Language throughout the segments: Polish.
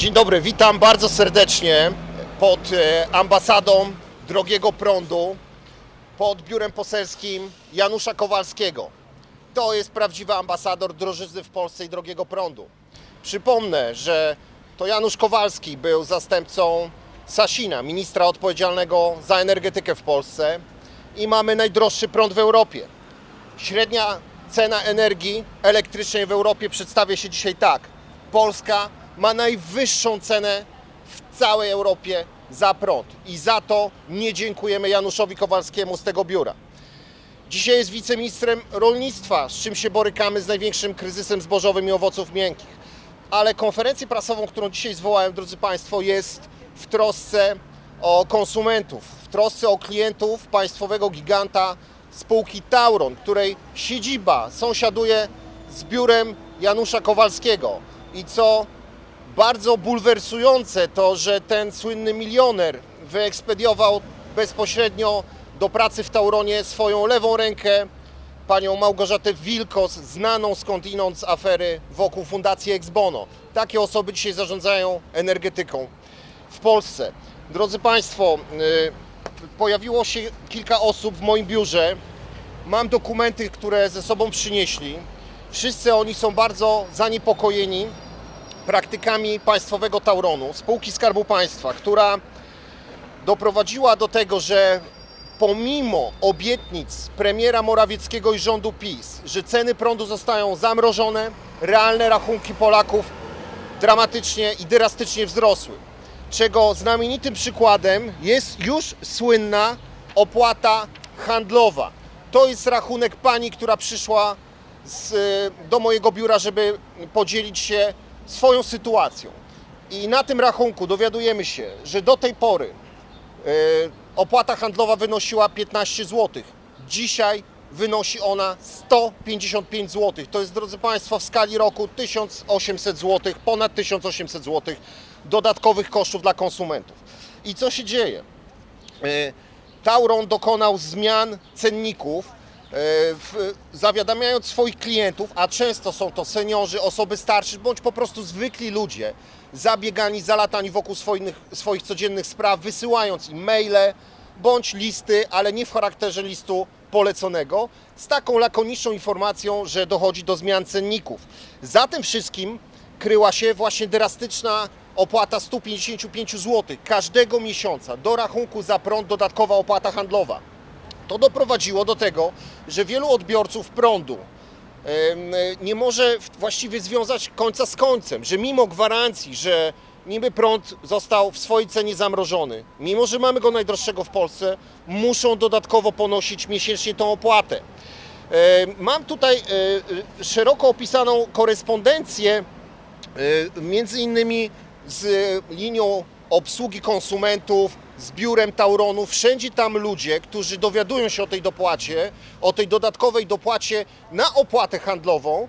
Dzień dobry, witam bardzo serdecznie pod e, ambasadą Drogiego Prądu, pod biurem poselskim Janusza Kowalskiego. To jest prawdziwy ambasador drożyzny w Polsce i Drogiego Prądu. Przypomnę, że to Janusz Kowalski był zastępcą Sasina, ministra odpowiedzialnego za energetykę w Polsce i mamy najdroższy prąd w Europie. Średnia cena energii elektrycznej w Europie przedstawia się dzisiaj tak. Polska ma najwyższą cenę w całej Europie za prąd i za to nie dziękujemy Januszowi Kowalskiemu z tego biura. Dzisiaj jest wiceministrem rolnictwa, z czym się borykamy z największym kryzysem zbożowym i owoców miękkich. Ale konferencję prasową, którą dzisiaj zwołałem, drodzy Państwo, jest w trosce o konsumentów, w trosce o klientów państwowego giganta spółki Tauron, której siedziba sąsiaduje z biurem Janusza Kowalskiego. I co bardzo bulwersujące to, że ten słynny milioner wyekspediował bezpośrednio do pracy w Tauronie swoją lewą rękę, panią Małgorzatę Wilkos, znaną skądinąd z afery wokół Fundacji Exbono. Takie osoby dzisiaj zarządzają energetyką w Polsce. Drodzy Państwo, y, pojawiło się kilka osób w moim biurze. Mam dokumenty, które ze sobą przynieśli. Wszyscy oni są bardzo zaniepokojeni praktykami państwowego Tauronu, spółki Skarbu Państwa, która doprowadziła do tego, że pomimo obietnic premiera Morawieckiego i rządu PiS, że ceny prądu zostają zamrożone, realne rachunki Polaków dramatycznie i drastycznie wzrosły. Czego znamienitym przykładem jest już słynna opłata handlowa. To jest rachunek pani, która przyszła z, do mojego biura, żeby podzielić się swoją sytuacją. I na tym rachunku dowiadujemy się, że do tej pory e, opłata handlowa wynosiła 15 zł. Dzisiaj wynosi ona 155 zł. To jest, drodzy Państwo, w skali roku 1800 zł, ponad 1800 zł dodatkowych kosztów dla konsumentów. I co się dzieje? E, Tauron dokonał zmian cenników, w, zawiadamiając swoich klientów, a często są to seniorzy, osoby starsze, bądź po prostu zwykli ludzie, zabiegani, zalatani wokół swoich, swoich codziennych spraw, wysyłając im maile bądź listy, ale nie w charakterze listu poleconego, z taką lakoniczną informacją, że dochodzi do zmian cenników. Za tym wszystkim kryła się właśnie drastyczna opłata 155 zł każdego miesiąca do rachunku za prąd dodatkowa opłata handlowa. To doprowadziło do tego, że wielu odbiorców prądu nie może właściwie związać końca z końcem, że mimo gwarancji, że niby prąd został w swojej cenie zamrożony, mimo że mamy go najdroższego w Polsce, muszą dodatkowo ponosić miesięcznie tą opłatę. Mam tutaj e, e, szeroko opisaną korespondencję E, między innymi z linią obsługi konsumentów, z biurem Tauronu, wszędzie tam ludzie, którzy dowiadują się o tej dopłacie, o tej dodatkowej dopłacie na opłatę handlową,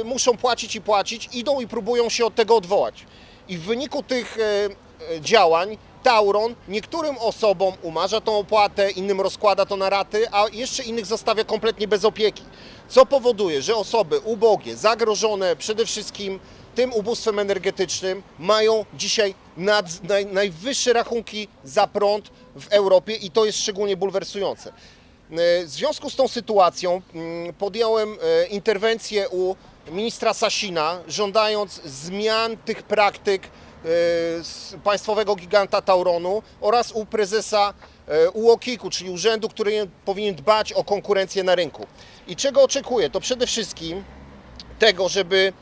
e, muszą płacić i płacić, idą i próbują się od tego odwołać. I w wyniku tych e, działań Tauron niektórym osobom umarza tą opłatę, innym rozkłada to na raty, a jeszcze innych zostawia kompletnie bez opieki. Co powoduje, że osoby ubogie, zagrożone przede wszystkim tym ubóstwem energetycznym mają dzisiaj nad, naj, najwyższe rachunki za prąd w Europie i to jest szczególnie bulwersujące. E, W związku z tą sytuacją mm, podjąłem e, interwencję u ministra Sasina, żądając zmian tych praktyk e, państwowego giganta Tauronu oraz u prezesa UOKiK-u, czyli urzędu, który powinien dbać o konkurencję na rynku. I czego oczekuję? To przede wszystkim tego, żeby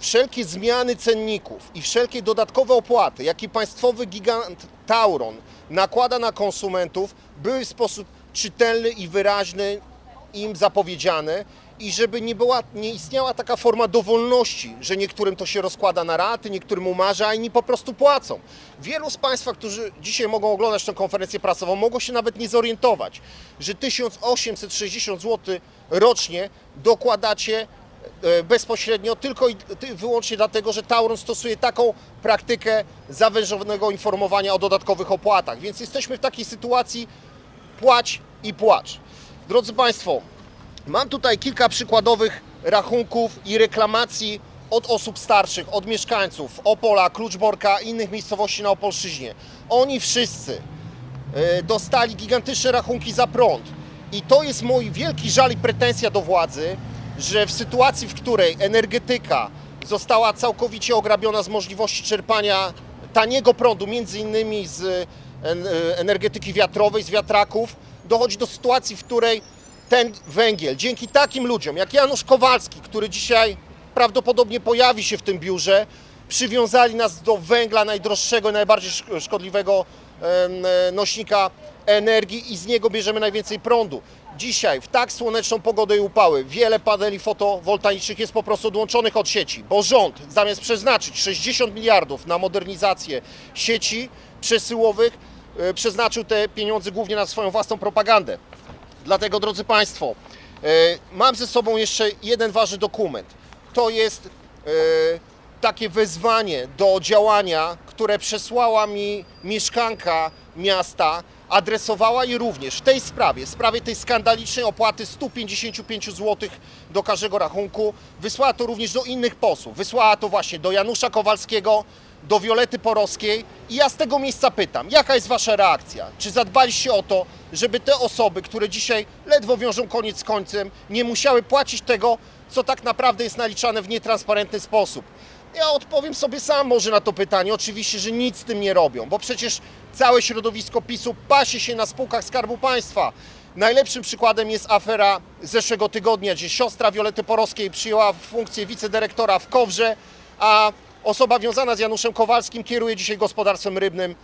wszelkie zmiany cenników i wszelkie dodatkowe opłaty, jakie państwowy gigant Tauron nakłada na konsumentów, były w sposób czytelny i wyraźny im zapowiedziane i żeby nie, była, nie istniała taka forma dowolności, że niektórym to się rozkłada na raty, niektórym umarza, a inni po prostu płacą. Wielu z Państwa, którzy dzisiaj mogą oglądać tę konferencję prasową, mogą się nawet nie zorientować, że 1860 zł rocznie dokładacie e, bezpośrednio tylko i wyłącznie dlatego, że Tauron stosuje taką praktykę zawężonego informowania o dodatkowych opłatach. Więc jesteśmy w takiej sytuacji płać i płacz. Drodzy Państwo, mam tutaj kilka przykładowych rachunków i reklamacji od osób starszych, od mieszkańców Opola, Kluczborka i innych miejscowości na Opolszczyźnie. Oni wszyscy e, dostali gigantyczne rachunki za prąd. I to jest mój wielki żal i pretensja do władzy, że w sytuacji, w której energetyka została całkowicie ograbiona z możliwości czerpania taniego prądu, między innymi z en- e, energetyki wiatrowej, z wiatraków, dochodzi do sytuacji, w której ten węgiel, dzięki takim ludziom jak Janusz Kowalski, który dzisiaj prawdopodobnie pojawi się w tym biurze, przywiązali nas do węgla najdroższego i najbardziej szk- szkodliwego e, nośnika energii i z niego bierzemy najwięcej prądu. Dzisiaj, w tak słoneczną pogodę i upały, wiele paneli fotowoltaicznych jest po prostu odłączonych od sieci, bo rząd zamiast przeznaczyć 60 miliardów na modernizację sieci przesyłowych, e, przeznaczył te pieniądze głównie na swoją własną propagandę. Dlatego, drodzy Państwo, e, mam ze sobą jeszcze jeden ważny dokument. To jest e, takie wezwanie do działania, które przesłała mi mieszkanka miasta, adresowała je również w tej sprawie, sprawie tej skandalicznej opłaty 155 zł do każdego rachunku. Wysłała to również do innych posłów. Wysłała to właśnie do Janusza Kowalskiego, do Wiolety Porowskiej i ja z tego miejsca pytam, jaka jest Wasza reakcja? Czy zadbaliście o to, żeby te osoby, które dzisiaj ledwo wiążą koniec z końcem, nie musiały płacić tego, co tak naprawdę jest naliczane w nietransparentny sposób? Ja odpowiem sobie sam może na to pytanie. Oczywiście, że nic z tym nie robią, bo przecież całe środowisko PiSu pasie się na spółkach Skarbu Państwa. Najlepszym przykładem jest afera zeszłego tygodnia, gdzie siostra Wiolety Porowskiej przyjęła funkcję wicedyrektora w Kowrze, a osoba wiązana z Januszem Kowalskim kieruje dzisiaj gospodarstwem rybnym e,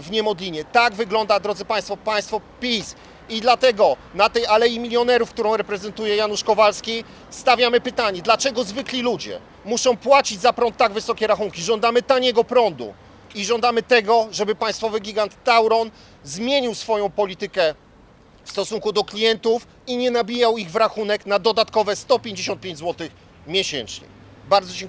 w Niemodlinie. Tak wygląda, drodzy Państwo, państwo PiS. I dlatego na tej Alei Milionerów, którą reprezentuje Janusz Kowalski, stawiamy pytanie, dlaczego zwykli ludzie muszą płacić za prąd tak wysokie rachunki? Żądamy taniego prądu i żądamy tego, żeby państwowy gigant Tauron zmienił swoją politykę w stosunku do klientów i nie nabijał ich w rachunek na dodatkowe 155 zł miesięcznie. Bardzo dziękuję.